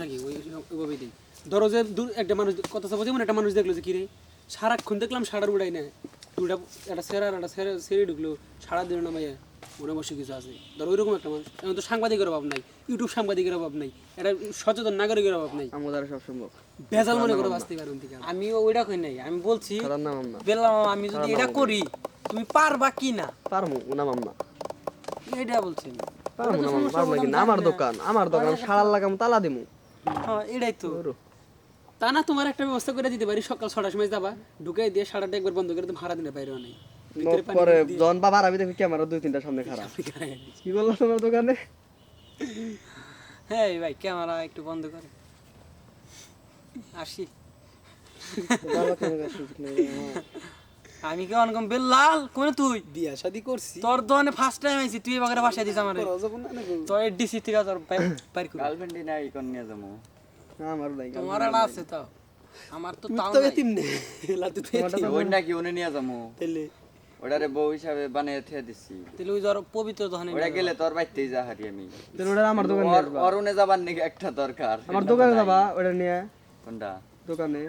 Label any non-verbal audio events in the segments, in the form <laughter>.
সমস্যা ওইভাবেই দিই। ধরো যে দূর একটা মানুষ কত সব যেমন একটা মানুষ দেখল যে কিরে সারাক্ষণ দেখলাম সাড়ার উড়াই না দুটা একটা সেরা একটা সেরা সেরে ঢুকলো সারা দিন নামাইয়া মনে বসে কিছু আছে। ধরো ওইরকম একটা মানুষ। এখন তো সাংবাদিকের অভাব নাই ইউটিউব সাংবাদিকের অভাব নাই এটা সচেতন নাগরিকের অভাব নাই। সব সম্ভব। ভেজাল মনে করে বাঁচতে পারেন থেকে আমি ওইটা কই নাই আমি বলছি বেলাম আমি যদি এটা করি তুমি পারবা কি না? পারমু আমরা এটা বলছি না মামা পারমু কি না? আমার দোকান আমার দোকান সারার লাগাম তালা দিমু। হ্যাঁ এটাই তো। তা না তোমার একটা ব্যবস্থা করে দিতে পারি সকাল ছটার সময় যাবা ঢুকাই দিয়ে সারাটা একবার বন্ধ করে ভাড়া দিনে বাইরেও নেই পরে জন বাবা আরবি দেখি ক্যামেরা দুই তিনটা সামনে খারাপ। কি বলল তোমার দোকানে? হ্যাঁ ভাই ক্যামেরা একটু বন্ধ করে। আসি। <laughs> আমি কি অনকম বেলাল কোন তুই? বিয়া শাদি করছি। তোর দোকানে ফার্স্ট টাইম আইছি তুই এবারে বাসায় দিস আমার। তোর ডিসি থেকে তোর করে। গার্লফ্রেন্ড নিয়ে যাব? আমার নাই তোমার একটা আছে তো। আমার তো তাও তো নাই। এতিম নে। <laughs> লাতু তো এতিম। ওই নাকি উনি নিয়ে ওটারে বউ হিসাবে বানিয়ে থিয়ে দিছি। তাহলে ওই ধর পবিত্র ওটা গেলে তোর বাইতেই যা হারি আমি। তাহলে ওটা আমার দোকানে অরুণে যাবার নাকি একটা দরকার? আমার দোকানে যাবা ওটা নিয়ে। কোনটা? দোকানে।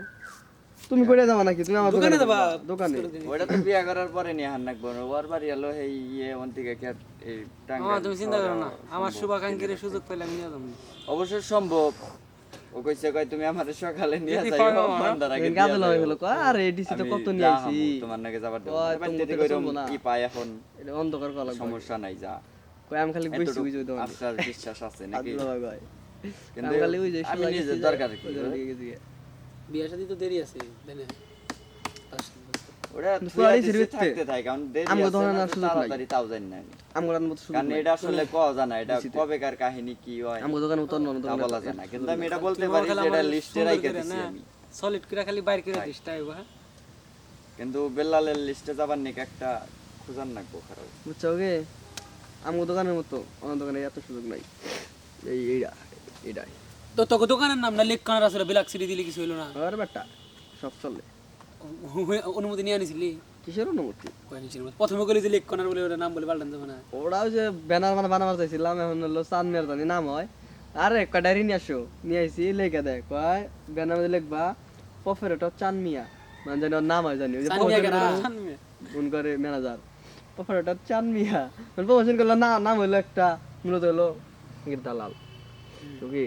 তুমি করে যাবা নাকি? তুমি আমার দোকানে যাবা দোকানে। ওটা তো বিয়া করার পরে নিয়ে হান নাকবো। ওর বাড়ি এলো এই ইয়ে ওন থেকে কি এই টাঙ্গাইল আমার তুমি চিন্তা করো না। আমার শুভাকাঙ্ক্ষীর সুযোগ পেলে আমি নিয়ে যাব। অবশ্য সম্ভব। ও কইছে কয় তুমি আমার সকালে নিয়ে যদি যাই হ্যাঁ। বান্দার আগে গাজল হয়ে যাইও। গেল আরে ডিসি তো কত নিয়ে আইছি? তোমার নাকি যাবার দেবো ওই, বাড়িতে তোমার চলবো কি পায় এখন? এটা অন্ধকার করা লাগবে। সমস্যা নাই যা। কই আমি খালি বইছি এতটুকু বুঝি দোকানে আশ্বাস বিশ্বাস আছে নাকি? আল্লাহ ভাই কিন্তু আমি যে, দরকার কি বিয়া শাদি তো দেরি আছে তাই না? ওটা কিন্তু থুয়া ফুয়ারি থাকতে থাকে কারণ দেরি আমগো আছে না, আর তাড়াতাড়ি তাও জানি না। আমি। আমগো মতো কারণ এটা আসলে ক জানা এটা কবেকার কাহিনী কি হয় আমগো দোকানে তো অন্য তা বলা যায় কিন্তু আমি এটা বলতে পারি যে এটা লিস্টে সুন্দর দিছি আমি। সলিড করে খালি বাইর করে দিস তাই বা কিন্তু বেল্লালের লিস্টে যাবার নাকি একটা খুঁজার নাকবো খারাপ। বুঝছ গে আমগো দোকানের মতো অন্য দোকানে এত সুযোগ নাই। এই এইটা এইটাই তো তোকে দোকানের নাম না লেক কানার আসলে বিলাক সিটি দিলে কিছু হইল না? আরে বেটা সব চলে। অনুমতি নিয়ে আনিছিলি? কিসের অনুমতি? কই নিছিল প্রথমে কইলি যে লেক কানার বলে ওটা নাম বলে পাল্টান যাবে না। ওরাও যে ব্যানার মানে বানাবার চাইছিলাম এখন হলো চাঁদ মেয়ের জানি নাম হয়। আরে একটা ডায়েরি নিয়ে আসো। নিয়ে আইসি লেখা দেয় কয় ব্যানার মধ্যে লিখবা প্রফেরেটর চান মিয়া। মানে জানি ওর নাম হয় জানি চান? ফোন করে ম্যানেজার প্রফেরেটর চান মিয়া। মানে প্রমোশন করল না নাম হইল একটা মূলত হলো দালাল। তো কি?